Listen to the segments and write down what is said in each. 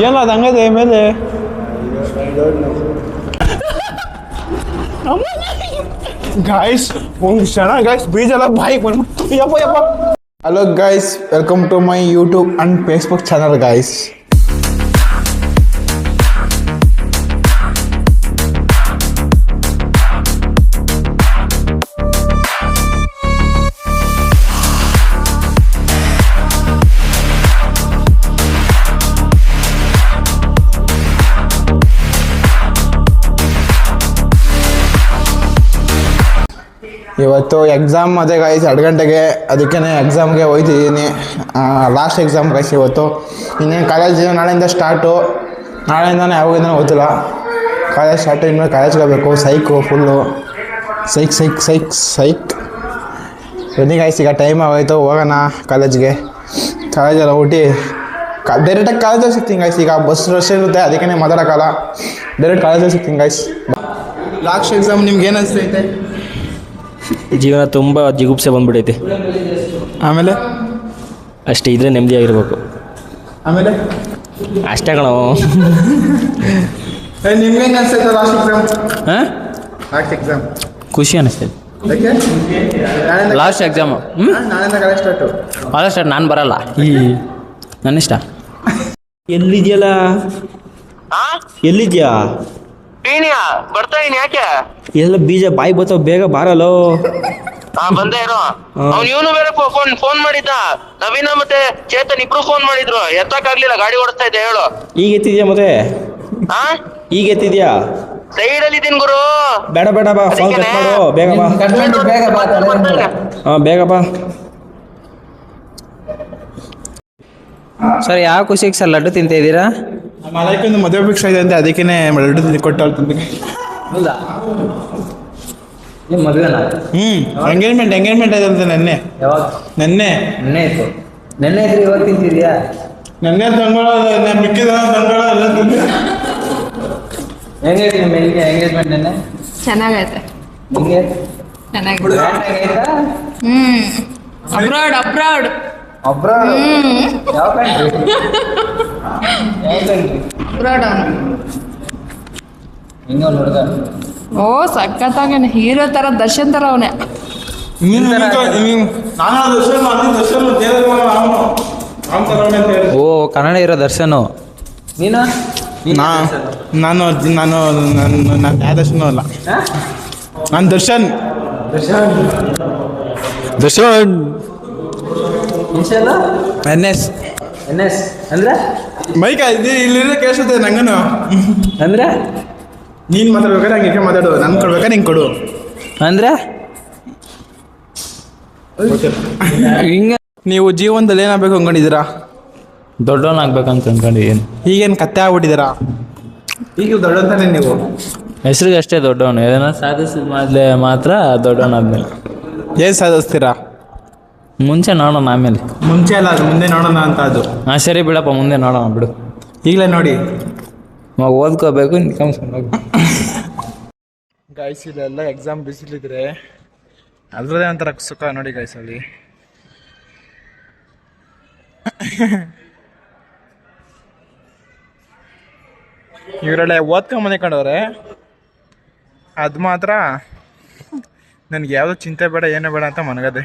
ಎಲ್ಲ ಅದು ಹಂಗದೆ ಮೇಲೆ ಗಾಯ್ಸ್ ಒಂದು ಕ್ಷಣ ಗಾಯ್ಸ್ ಬೀಜ ಎಲ್ಲ ಬಾಯಿಗೆ ಬಂದ್ಬಿಟ್ಟು ಯಪ್ಪ ಯಪ್ಪ hello guys welcome to my YouTube and Facebook channel guys ಇವತ್ತು ಎಕ್ಸಾಮ್ ಅದೇ ಗಾಯ್ಸ್ ಎರಡು ಗಂಟೆಗೆ ಅದಕ್ಕೆ ಎಕ್ಸಾಮ್ಗೆ ಹೋಯ್ತಿದ್ದೀನಿ. ಲಾಸ್ಟ್ ಎಕ್ಸಾಮ್ ಗಾಯ್ಸ್ ಇವತ್ತು. ಇನ್ನೇನು ಕಾಲೇಜ್ ನಾಳೆಯಿಂದ ಸ್ಟಾರ್ಟು ನಾಳೆಯಿಂದನೇ ಯಾವಾಗಿಂದನೂ ಗೊತ್ತಿಲ್ಲ ಕಾಲೇಜ್ ಸ್ಟಾರ್ಟ್ ಇನ್ಮೇಲೆ ಕಾಲೇಜ್ಗೆ ಹೋಗಬೇಕು. ಸೈಕು ಫುಲ್ಲು ಸೈಕ್ ಸೈಕ್ ಸೈಕ್ ಸೈಕ್ ಬನ್ನಿ ಗಾಯ್ಸ್ ಈಗ ಟೈಮ್ ಆಗೋಯ್ತು. ಹೋಗೋಣ ಕಾಲೇಜ್ಗೆ ಕಾಲೇಜಲ್ಲಿ ಹೋಗಿ ಕಾ ಡೈರೆಕ್ಟಾಗಿ ಕಾಲೇಜಲ್ಲಿ ಸಿಗ್ತೀನಿ ಗಾಯ್ಸ್ ಈಗ ಬಸ್ ರಶ್ ಇರುತ್ತೆ ಅದಕ್ಕೆ ಮಾತಾಡೋಕ್ಕಲ್ಲ ಡೈರೆಕ್ಟ್ ಕಾಲೇಜಲ್ಲಿ ಸಿಗ್ತೀನಿ ಗಾಯ್ಸ್ ಲಾಸ್ಟ್ ಎಕ್ಸಾಮ್ ನಿಮ್ಗೆ ಏನು ಅನಿಸ್ತೈತೆ? ಜೀವನ ತುಂಬ ಜಿಗುಪ್ಸೆ ಬಂದ್ಬಿಡೈತೆ ಆಮೇಲೆ? ಅಷ್ಟೇ ಇದ್ರೆ ನೆಮ್ಮದಿಯಾಗಿರ್ಬೇಕು ಆಮೇಲೆ? ಅಷ್ಟೇ ಕಣೋ. ನಿಮ್ಗೆ ಹೆಂಗೆ ಅನ್ಸೈತೆ ಲಾಸ್ಟ್ ಎಕ್ಸಾಮ್ ಹಾಂ? ಲಾಸ್ಟ್ ಎಕ್ಸಾಮ್ ಖುಷಿ ಅನಿಸ್ತೈತೆ. ಲಾಸ್ಟ್ ಎಕ್ಸಾಮು ಹ್ಞೂ ಕಾಲೇಜ್ ಸ್ಟಾರ್ಟ್ ನಾನು ಬರಲ್ಲ. ಈ ನನ್ನಿಷ್ಟ ಎಲ್ಲಿದೆಯಲ್ಲ? ಎಲ್ಲಿದ್ಯಾ? ಟೀನಿಯಾ ಬರ್ತಾ ಇದೀನಿ ಯಾಕೆ? ಎಲ್ಲ ಬೀಜ ಬಾಯಿ ಬರ್ತಾವ ಬೇಗ ಬಾರಲ್ಲೋ ಹಾ ಬಂದೇ ಇರೋ. ಅವ್ನು ಇವನು ಬೇರೆ ಫೋನ್ ಫೋನ್ ಮಾಡಿದ್ದ. ನವೀನ ಮತ್ತೆ ಚೇತನ್ ಇಬ್ರು ಫೋನ್ ಮಾಡಿದ್ರು. ಎತ್ತಕ್ ಆಗ್ಲಿಲ್ಲ ಗಾಡಿ ಓಡಿಸ್ತಾ ಇದ್ದೆ ಹೇಳು. ಈಗ ಎತ್ತಿದ್ಯಾ ಮತ್ತೆ? ಹಾ? ಈಗ ಎತ್ತಿದ್ಯಾ? ಸೈಡ್ ಅಲ್ಲಿ ಇದೀನಿ ಗುರು. ಬೇಡ ಬೇಡ ಬಾ ಫೋನ್ ಕಟ್ ಮಾಡು. ಬೇಗ ಬಾ. ಹಾ ಬೇಗ ಬಾ. ಸರ್ ಯಾವ ಖುಷಿಗೆ ಸರ್ ಲಡ್ಡು ತಿಂತಾ ಇದ್ದೀರಾ? ಮಲೈಕೊಂದು ಮದುವೆ ಫಿಕ್ಸ್ ಇದೆ ಅಂತ ಅದಕ್ಕೇನೆ ಎರಡು ಕೊಟ್ಟವ್ರು ತಂದಿಗೆ ಹೌದಾ? ನಿಮ್ಮ ಮದುವೆನ? ಹ್ಞೂ ಎಂಗೇಜ್ಮೆಂಟ್ ಎಂಗೇಜ್ಮೆಂಟ್ ಇದೆ ಅಂತ ನೆನ್ನೆ. ಯಾವಾಗ? ನೆನ್ನೆ. ನೆನ್ನೆ ಇತ್ತು. ನೆನ್ನೆ ಇದ್ರೆ ಇವತ್ತು ತಿಂತಿದ್ಯಾ? ನೆನ್ನೆ ತಂಗೋಳ ಮಿಕ್ಕಿದ ತಂಗೋಳ ಎಲ್ಲ ತಿಂದ. ಹೆಂಗೈತೆ ನಿಮ್ಮ ಎಂಗೇಜ್ಮೆಂಟ್ ನೆನ್ನೆ? ಚೆನ್ನಾಗೈತೆ. ಹಿಂಗೆ? ಚೆನ್ನಾಗಿ ಆಯ್ತಾ ಹ್ಮ್. ಅಬ್ರಾಡ್ ಅಬ್ರಾಡ್ ಒಬ್ರ ಯಾವ ಕಂಟ್ರಿ ಓ ಸಖತ್ತಾಗೇನೆ. ಹೀರೋ ತರ ದರ್ಶನ್ ತರ ಅವನೇ. ಓ ಕನ್ನಡ ಇರೋ ದರ್ಶನ್. ನೀನು? ನಾ ನಾನು ನಾನು ನನ್ನ ನಾನು ಯಾವ ದರ್ಶನ ಅಲ್ಲ. ನಾನು Darshan. Darshan. N S. N S ಅಂದ್ರೆ? ಮೈಕ ಇದು ಇಲ್ಲಿರೋ ಕೇಳಿಸುತ್ತೆ ನಂಗನು ಅಂದ್ರೆ? ನೀನು ಮಾತಾಡ್ಬೇಕಾದ್ರೆ ಹಂಗೆ ಇಟ್ಕೊಂಡು ಮಾತಾಡು. ನನ್ ಕೊಡ್ಬೇಕಾದ್ರೆ ಹಿಂಗೆ ಕೊಡು. ಅಂದ್ರೆ? ಹಿಂಗೆ ನೀವು ಜೀವನದಲ್ಲಿ ಏನಾಗಬೇಕು ಅನ್ಕೊಂಡಿದ್ದೀರಾ? ದೊಡ್ಡವನಾಗ್ಬೇಕಂತ ಅನ್ಕೊಂಡಿದ್ದೀನಿ. ಈಗೇನು ಕತ್ತೆ ಆಗ್ಬಿಟ್ಟಿದ್ದೀರಾ? ಈಗ ದೊಡ್ಡಂತಾನೆ ನೀವು. ಹೆಸರಿಗೆ ಅಷ್ಟೇ ದೊಡ್ಡವನು. ಏನಾದ್ರು ಸಾಧಿಸಿದ ಮೊದಲೇ ಮಾತ್ರ ದೊಡ್ಡವನಾದ್ಮೇಲೆ. ಏನು ಸಾಧಿಸ್ತೀರಾ? ಮುಂಚೆ ನೋಡೋಣ ಆಮೇಲೆ. ಮುಂಚೆ ಅಲ್ಲ ಅದು ಮುಂದೆ ನೋಡೋಣ ಅಂತ ಅದು. ಹಾಂ ಸರಿ ಬಿಡಪ್ಪ ಮುಂದೆ ನೋಡೋಣ ಬಿಡು. ಈಗಲೇ ನೋಡಿ. ಮಗ ಓದ್ಕೋಬೇಕು ಗಾಯ್ಸ್ ಇಲ್ಲೆಲ್ಲ ಎಕ್ಸಾಮ್ ಬಿಸಿಲಿದ್ರೆ ಅದರದೇ ಒಂಥರ ಸುಖ ನೋಡಿ ಗಾಯ್ಸ್ ಅಲ್ಲಿ. ಇವರೆಲ್ಲ ಓದ್ಕೊಂಡ್ ಮನೆಕೊಂಡವ್ರೆ ಅದು ಮಾತ್ರ ನನಗೆ ಯಾವುದೋ ಚಿಂತೆ ಬೇಡ ಏನೂ ಬೇಡ ಅಂತ ಮನಗದೆ.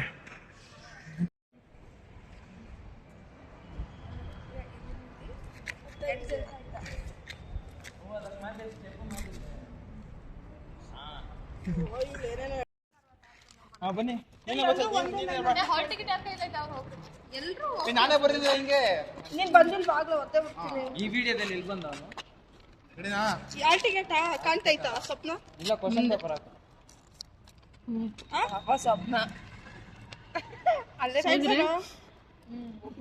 ಹಾಂ ಬನ್ನಿ. ನಾನೇ ಬರ್ತಿದ್ದೆ ಹಿಂಗೆ ನೀನ್ ಬಂದಿಲ್ವಾ ಆಗ್ಲೇ ಒದ್ದೆ ಬಿಡ್ತೀನಿ. ಈ ವಿಡಿಯೋದಲ್ಲಿ ಇಲ್ಲಿ ರೆಡಿನಾ ಟಿಕೆಟ್ ಕಾಣ್ತೈತಾ ಸ್ವಪ್ನ? ಇಲ್ಲ ಕ್ವಶನ್ ಪೇಪರ್ ಅಲ್ಲೇ ಜರುಗುರು?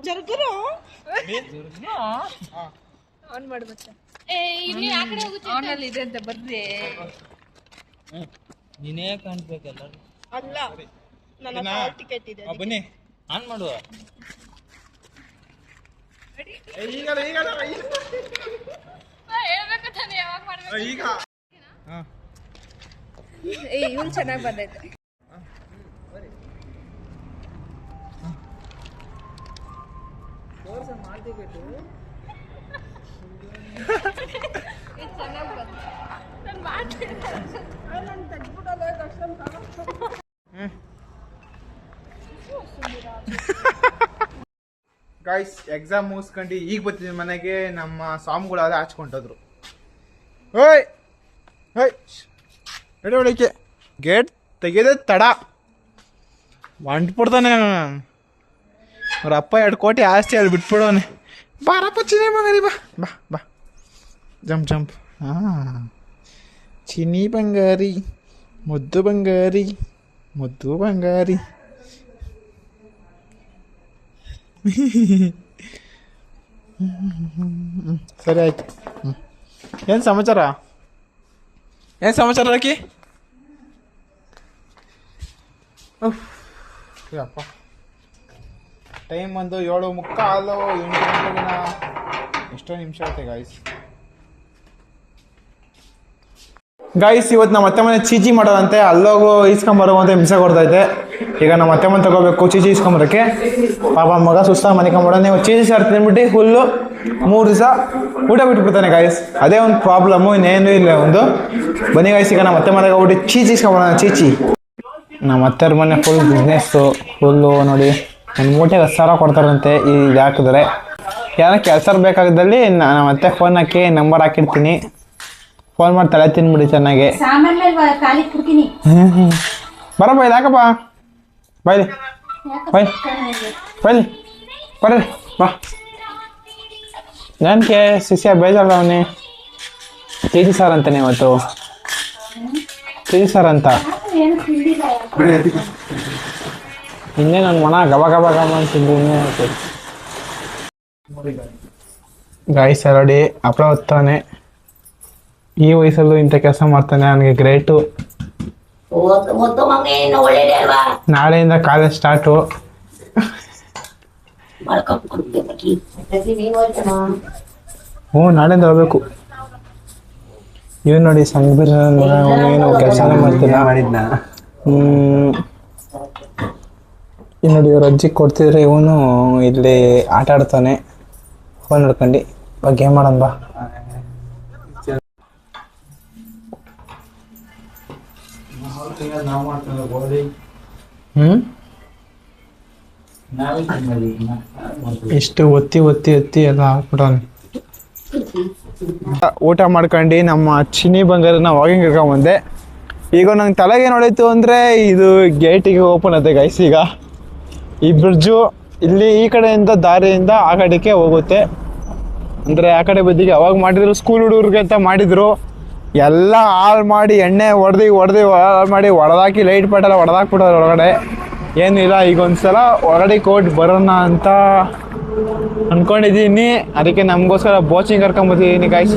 ಜರುಗುರು? ಆನ್ ಮಾಡು ಆನ್ ಅಲ್ಲಿ ಇದೆ ಅಂತ ಬರ್ರಿ ನೀನೇ ಕಾಣ್ಬೇಕಲ್ಲ ಅಲ್ಲ ನನ್ನ ಟಿಕೆಟ್ ಇದೆ ಬನ್ನಿ ಆನ್ ಮಾಡುವ. ಈಗಲ್ಲ ಈಗಲ್ಲ ಹೇಳ್ಬೇಕು ತಾನೆ ಯಾವಾಗ ಮಾಡ್ಬೇಕು? ಈಗ. ಹಾ. ಏ ಇವ್ನು ಚೆನ್ನಾಗಿ ಬಂದೈತೆ. ಚೆನ್ನಾಗಿ ಬಂದ ಗಾಯ್ಸ್ ಎಕ್ಸಾಮ್ ಮುಗಿಸ್ಕೊಂಡು ಈಗ ಬರ್ತಿದ್ದೀನಿ ಮನೆಗೆ. ನಮ್ಮ ಸಾಮ್ಗಳಾದ ಹಚ್ಕೊಂಡೋದ್ರು ಓಯ್! ಓಯ್! ಎಡೆ ಒಳಕ್ಕೆ ಗೇಟ್ ತೆಗೆದ ತಡ. ಹೊಂಟ್ಬಿಡ್ತಾನೆ ಅವ್ರ ಅಪ್ಪ ಎರಡು ಕೋಟಿ ಆಸ್ತಿ ಅಲ್ಲಿ ಬಿಟ್ಬಿಡೋನೆ. ಬಾರಪ್ಪ ಚಿನ್ನ ಬಂಗಾರಿ ಬಾ ಬಾ ಬಾ. Jump jump. ಹಾಂ. ಚಿನಿ ಬಂಗಾರಿ ಮುದ್ದು ಬಂಗಾರಿ ಮುದ್ದು ಬಂಗಾರಿ. ಸರಿ ಆಯ್ತು. ಏನು ಸಮಾಚಾರ? ಏನು ಸಮಾಚಾರ ರಾಕಿ? ಅಪ್ಪ ಟೈಮ್ ಒಂದು ಏಳು ಮುಕ್ಕಾಲು ಎಂಟು ಗಂಟೆಗಿನ ಎಷ್ಟೋ ನಿಮಿಷ ಆಯ್ತು ಗಾಯ್ಸ್ ಗಾಯ್ಸ್ ಇವತ್ತು ನಮ್ಮ ಅತ್ತೆ ಮನೆ ಚೀಚಿ ಮಾಡೋದಂತೆ. ಅಲ್ಲೋಗು ಇಸ್ಕೊಂಬರೋ ಅಂತ ಹಿಂಸೆ ಕೊಡ್ತೈತೆ ಈಗ ನಮ್ಮ ಅತ್ತೆ ಮನೆ ತಗೋಬೇಕು ಚೀಚಿ ಇಸ್ಕೊಂಬರಕ್ಕೆ ಪಾಪ ಮಗ ಸುಸ್ತಾಗಿ ಮನಿಕೊಂಬಿಡ ನೀವು ಚೀಚಿ ಸಾರು ತಿಂದ್ಬಿಟ್ಟು ಹುಲ್ಲು ಮೂರು ದಿವಸ ಊಟ ಬಿಟ್ಬಿಡ್ತಾನೆ ಗಾಯ್ಸ್ ಅದೇ ಒಂದು ಪ್ರಾಬ್ಲಮ್ಮು ಇನ್ನೇನು ಇಲ್ಲ ಒಂದು. ಬನ್ನಿ ಗಾಯ್ಸ್ ಈಗ ನಮ್ಮ ಅತ್ತೆ ಮನೆಗೆ ಹೋಗ್ಬಿಟ್ಟು ಚೀಚಿ ಇಸ್ಕೊಂಬರೋಣ ಚೀಚಿ. ನಮ್ಮ ಅತ್ತೆರ ಮನೆ ಫುಲ್ ಬಿಸ್ನೆಸ್ಸು ಫುಲ್ಲು ನೋಡಿ ಒಂದು ಮೂಟೆಗೆ ಹತ್ತು ಸಾವಿರ ಕೊಡ್ತಾರಂತೆ ಇದು ಹಾಕಿದ್ರೆ ಏನೋ ಕೆಲಸ ಬೇಕಾಗಿದ್ದಲ್ಲಿ ನ- ನಮ್ಮ ಅತ್ತೆ ಫೋನ್ ಹಾಕಿ ನಂಬರ್ ಹಾಕಿರ್ತೀನಿ. ಫೋನ್ ಮಾಡಿ ತಲೆ ತಿನ್ಬಿಡಿ ಚೆನ್ನಾಗಿ. ಬರಪ್ಪ ಯಾಕಪ್ಪ? ಬೈಲಿ. ಬೈಲಿ. ಬೈಲಿ. ಬರ್ರಿ ಬಾ. ನನಗೆ ಶಿಷ್ಯ ಬೇಜಾರವನೇ ಚೀಟಿ ಸಾರ್ ಅಂತಾನೆ ಇವತ್ತು. ಚೀಟಿ ಸಾರ್ ಅಂತ. ಇನ್ನೇ ನನ್ನ ಮನ ಗಬ ಗಬ ಗಬ ಅಂತಿದ್ದು ಇನ್ನೇ ಗಾಯ್ಸ್ ನೋಡಿ ಹಪ್ಪಳ ಹೊತ್ತಾನೆ ಈ ವಯಸ್ಸಲ್ಲೂ ಇಂಥ ಕೆಲಸ ಮಾಡ್ತಾನೆ ನನಗೆ ಗ್ರೇಟು ನಾಳೆಯಿಂದ ಕಾಲೇಜ್ ಸ್ಟಾರ್ಟು ಹ್ಞೂ ನಾಳೆಯಿಂದ ಹೋಗ್ಬೇಕು. ಇವ್ ನೋಡಿ ಸಂಗಬೀರ್ ಏನು ಕೆಲಸ ಮಾಡ್ತಿಲ್ಲ. ಮಾಡಿದ್ನ? ಹ್ಮ್. ಇನ್ನು ನೋಡಿ ಇವ್ರ ಅಜ್ಜಿ ಕೊಡ್ತಿದ್ರೆ ಇವನು ಇಲ್ಲಿ ಆಟ ಆಡ್ತಾನೆ. ಫೋನ್ ಹಿಡ್ಕೊಂಡು ಬಾ ಗೇಮ್ ಮಾಡೋಣ ಬಾ. ಹ್ಮ್? ಇಷ್ಟು ಒತ್ತಿ ಒತ್ತಿ ಒತ್ತಿ ಎಲ್ಲ ಹಾಕ್ಬಿಡೋಣ. ಊಟ ಮಾಡ್ಕೊಂಡು ನಮ್ಮ ಚಿನಿ ಬಂಗಾರನ ವಾಕಿಂಗ್ ಕರ್ಕೊಂಡ್ ಬಂದೆ ಈಗ ನಂಗೆ ತಲೆಗೆ ನೋಡಿತ್ತು ಅಂದರೆ ಇದು ಗೇಟಿಗೆ ಓಪನ್ ಆಗುತ್ತೆ ಗೈಸ್ ಈಗ. ಈ ಬ್ರಿಡ್ಜು ಇಲ್ಲಿ ಈ ಕಡೆಯಿಂದ ದಾರಿಯಿಂದ ಆ ಕಡೆಗೆ ಹೋಗುತ್ತೆ. ಅಂದರೆ ಆ ಕಡೆ ಬದಿಗೆ ಅವಾಗ ಮಾಡಿದ್ರು ಸ್ಕೂಲ್ ಹುಡುಗರಿಗೆ ಅಂತ ಮಾಡಿದ್ರು. ಎಲ್ಲ ಹಾಳು ಮಾಡಿ, ಎಣ್ಣೆ ಹೊಡೆದು ಹೊಡೆದು ಹಾಳು ಮಾಡಿ ಹೊಡೆದಾಕಿ ಲೈಟ್ ಪಟ್ಟೆಲ್ಲ ಹೊಡೆದಾಕ್ಬಿಟ್ಟವ್ರು ಒಳಗಡೆ. ಏನಿಲ್ಲ ಈಗ ಒಂದ್ಸಲ ಹೊರಗಡೆ ಕೋಟ್ ಬರೋಣ ಅಂತ ಅನ್ಕೊಂಡಿದ್ದೀನಿ. ಅದಕ್ಕೆ ನಮಗೋಸ್ಕರ ಬೋಚಿಂಗ್ ಕರ್ಕೊಂಬತ್ತಿದ್ದೀನಿ ಗಾಯ್ಸ್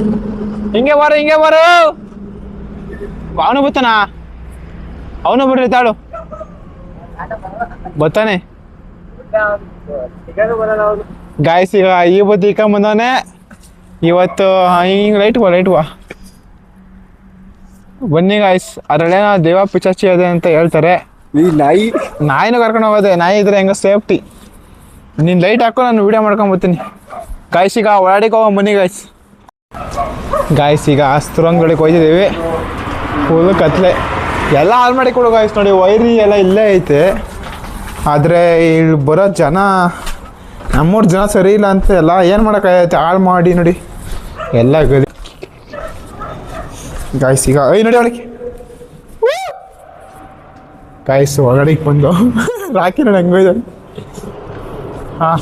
ಹಿಂಗೆ ಬಾರು, ಹಿಂಗೆ ಬರೋ! ಅವನು ಬತ್ತಾನ ಅವನು ಬಿಡ್ರಿ ತಾಳು. ಬತ್ತಾನೆ ಗಾಯ್ಸ್ ಈಗ ಈ ಬತ್ತಿ ಬಂದವನೆ. ಇವತ್ತು ಹಿಂಗೆ ಲೈಟ್ ಬಾ ಲೈಟ್ ಬಾ. ಬನ್ನಿ ಗಾಯ್ಸ್ ಅದ್ರಲ್ಲೇನೋ ದೇವ ಪಿಚಾಚಿ ಇದೆ ಅಂತ ಹೇಳ್ತಾರೆ. ಈ ನಾಯಿ? ನಾಯಿನೂ ಕರ್ಕೊಂಡು ಹೋಗೋದೆ ನಾಯಿ ಇದ್ರೆ ಹೆಂಗ ಸೇಫ್ಟಿ. ನೀನು ಲೈಟ್ ಹಾಕೋ ನಾನು ವಿಡಿಯೋ ಮಾಡ್ಕೊಂಡ್ ಬರ್ತೀನಿ. ಗಾಯ್ಸ್ ಈಗ ಒಳಗಡೆಗೆ ಹೋಗೋ ಬನ್ನಿ ಗಾಯ್ಸ್ ಗಾಯ್ಸ್ ಈಗ ಅಸ್ತುರಂಗಳಿಗೆ ಹೋಯ್ತಿದ್ದೀವಿ ಫುಲ್ ಕತ್ಲೆ. ಎಲ್ಲ ಹಾಳು ಮಾಡಿ ಕೊಡು ಗಾಯ್ಸ್ ನೋಡಿ ವೈರಿ ಎಲ್ಲ ಇಲ್ಲೇ ಐತೆ. ಆದರೆ ಇಲ್ಲಿ ಬರೋ ಜನ ನಮ್ಮೂರು ಜನ ಸರಿ ಇಲ್ಲ ಅಂತ ಎಲ್ಲ ಏನು ಮಾಡೋಕ್ಕಾಗತ್ತೆ? ಹಾಳು ಮಾಡಿ ನೋಡಿ. ಎಲ್ಲ ಗಲಿ ಗಾಯ್ಸ್ ಈಗ ಐ ನೋಡಿ ಅವಳಿಗೆ ಗಾಯ್ಸ್ ಒಳಗಡೆಗೆ ಬಂದು. ರಾಕಿ, ನೋಡಿ ಹಂಗೋಯ್ದು ಹಾಂ.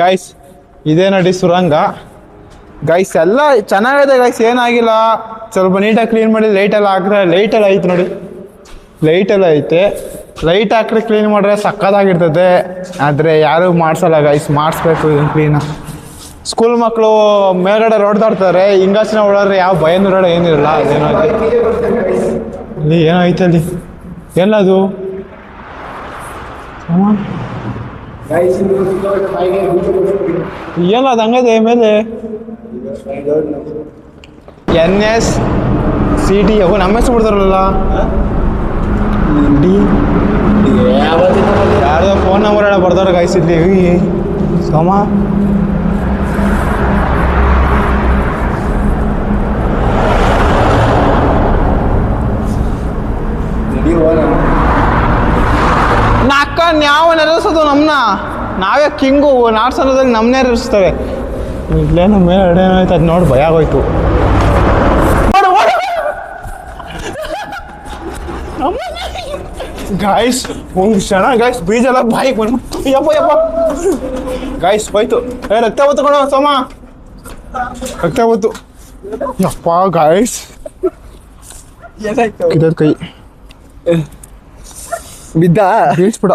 ಗಾಯ್ಸ್ ಇದೇ ನೋಡಿ ಸುರಂಗ. ಗೈಸ್ ಎಲ್ಲ ಚೆನ್ನಾಗಿದೆ ಗೈಸ್ ಏನಾಗಿಲ್ಲ. ಸ್ವಲ್ಪ ನೀಟಾಗಿ ಕ್ಲೀನ್ ಮಾಡಿ ಲೈಟೆಲ್ಲ ಹಾಕಿದ್ರೆ ಲೈಟೆಲ್ಲ ಐತೆ ನೋಡಿ. ಲೈಟೆಲ್ಲ ಐತೆ. ಲೈಟ್ ಹಾಕಿದ್ರೆ ಕ್ಲೀನ್ ಮಾಡಿದ್ರೆ ಸಕ್ಕತ್ತಾಗಿರ್ತದೆ. ಆದರೆ ಯಾರು ಮಾಡಿಸಲ್ಲ ಗೈಸ್ ಮಾಡಿಸ್ಬೇಕು ಇದನ್ನು ಕ್ಲೀನ ಸ್ಕೂಲ್ ಮಕ್ಕಳು ಮೇಲ್ಗಡೆ ರೋಡ್ ದಾಡ್ತಾರೆ ಹಿಂಗಾಸಿನ ಓಡಾಡ್ರೆ ಯಾವ ಭಯನೂ ಇರಲ್ಲ ಏನಿರಲ್ಲ ಅದೇನೋ ಅಲ್ಲಿ ಏನೋ ಐತೆ ಅಲ್ಲಿ. ಎಲ್ಲದು ಎಲ್ಲ ಅದು ಹಂಗದೆ ಮೇಲೆ? ಎನ್ ಎಸ್ ಸಿ ಟಿ ಅವು ನಮ್ಮ ಹೆಸರು ಬಿಡ್ತಾರಲ್ಲ. ಡಿ. ಯಾರ್ದೋ ಫೋನ್ ನಂಬರ್ ಎಲ್ಲ ಬರ್ದವ್ರಿಗೆ ಗಾಯ್ಸ್ ಇಲ್ಲಿ. ಸೋಮ. ಯಾವ ನೆರೆಸೋದು ನಮ್ಮನ್ನ ನಾವೇ ಕಿಂಗು ನಾಡ್ಸೋದ್ರಲ್ಲಿ ನಮ್ಮನ್ನೇ ನೆರೆಸ್ತವೆ ಇಲ್ಲೇನು ಮೇಲೆ ಅಡೇನಾಯ್ತು ಅದು ನೋಡಿ ಭಯ ಆಗೋಯ್ತು. ಗಾಯ್ಸ್ ಒಂದು ಕ್ಷಣ ಗಾಯ್ಸ್ ಬೀಜ ಎಲ್ಲ ಬಾಯಿಗೆ ಬಂದ್ಬಿಟ್ಟು ಯಪ್ಪ ಯಪ್ಪ. ಗಾಯ್ಸ್ ಹೋಯ್ತು. ಏ ರಕ್ತ ಬತ್ತು ಕಣ ಸೋಮ. ರಕ್ತ ಬತ್ತು ಯಪ್ಪ ಗಾಯ್ಸ್ ಇದರ ಕೈ. ಬಿದ್ದ? ಬೀಳ್ಸ್ಬಿಡ.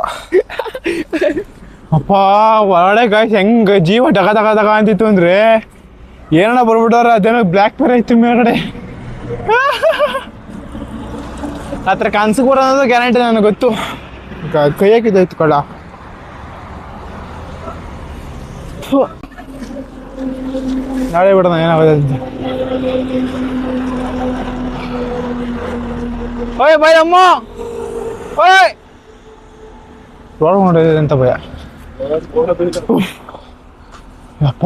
ಅಪ್ಪ ಒಳಗಡೆ ಗಾಯ್ಸ್ ಹೆಂಗ್ ಜೀವ ಟಗ ಡಗ ಟಗ ಅಂತಿತ್ತು ಅಂದ್ರೆ ಏನಣ್ಣ ಬರ್ಬಿಡೋರ ಅದೇನೋ ಬ್ಲ್ಯಾಕ್ ಪೇರ್ ಐತಿ ಮೇಲ್ಗಡೆ. ಆ ಥರ ಕೂಡ ಬರೋದು ಗ್ಯಾರಂಟಿ ನನಗೆ ಗೊತ್ತು. ಕ- ಹಾಕಿದ್ದಾಯ್ತು ಥು. ನಾಳೆ ಬಿಡೋಣ ಏನಾಗೋದು ಅಂತ. ಓಯ್ ಬಾಯ್ ಅಮ್ಮ. ಓಯ್! ಮಾಡಿದೆ ಅಂತ ಭಯ. ಯಪ್ಪ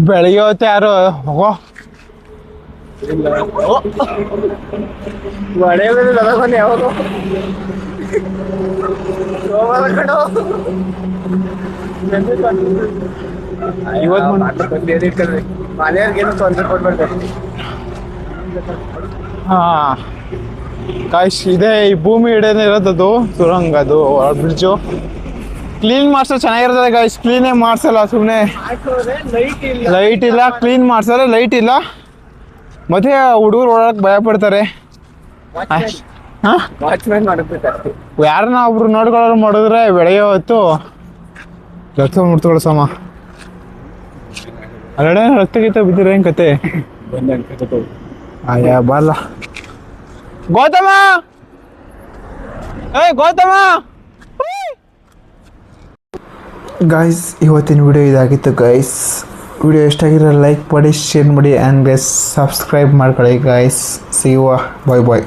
ಬೆಳಿಗ್ಗೆ ಹೊತ್ತು ಯಾರು ಹೋಗೋ. ಹಾ. ಕಾಯ್ಸ್ ಇದೆ ಈ ಭೂಮಿ ಹಿಡಿಯೋದೇ ಇರೋದದು ಸುರಂಗ ಅದು ಬ್ರಿಡ್ಜು ಕ್ಲೀನ್ ಮಾಡ್ಸೋ ಚೆನ್ನಾಗಿರ್ತದೆ ಗಾಯ್ಸ್ ಕ್ಲೀನೇ ಮಾಡ್ಸಲ್ಲ ಸುಮ್ಮನೆ ಲೈಟ್ ಇಲ್ಲ ಕ್ಲೀನ್ ಮಾಡ್ಸಲ್ಲ ಲೈಟ್ ಇಲ್ಲ. ಮತ್ತೆ ಹುಡುಗರು ಓಡಾಡಕ್ ಭಯ ಪಡ್ತಾರೆ. ಯಾರನ್ನ ಒಬ್ರು ನೋಡ್ಕೊಳ್ಳೋರು ಮಾಡಿದ್ರೆ ಬೆಳಗ್ಗೆ ಹೊತ್ತು ರಕ್ತ ಮುಡ್ತಗಳು ಸಮ. ಅಲ್ಲಡೆ ರಕ್ತ ಗೀತ ಬಿದ್ದಿರ ಏನ್ ಕತೆ? ಅಯ್ಯ ಬರಲ್ಲ ಗೌತಮ! ಏ ಗೌತಮ! ಗಾಯ್ಸ್ ಇವತ್ತಿನ ವಿಡಿಯೋ ಇದಾಗಿತ್ತು ಗಾಯ್ಸ್ ವಿಡಿಯೋ ಎಷ್ಟಾಗಿರೋ ಲೈಕ್ ಮಾಡಿ ಶೇರ್ ಮಾಡಿ ಆ್ಯಂಡ್ ಸಬ್ಸ್ಕ್ರೈಬ್ ಮಾಡ್ಕೊಳ್ಳಿ guys see you bye bye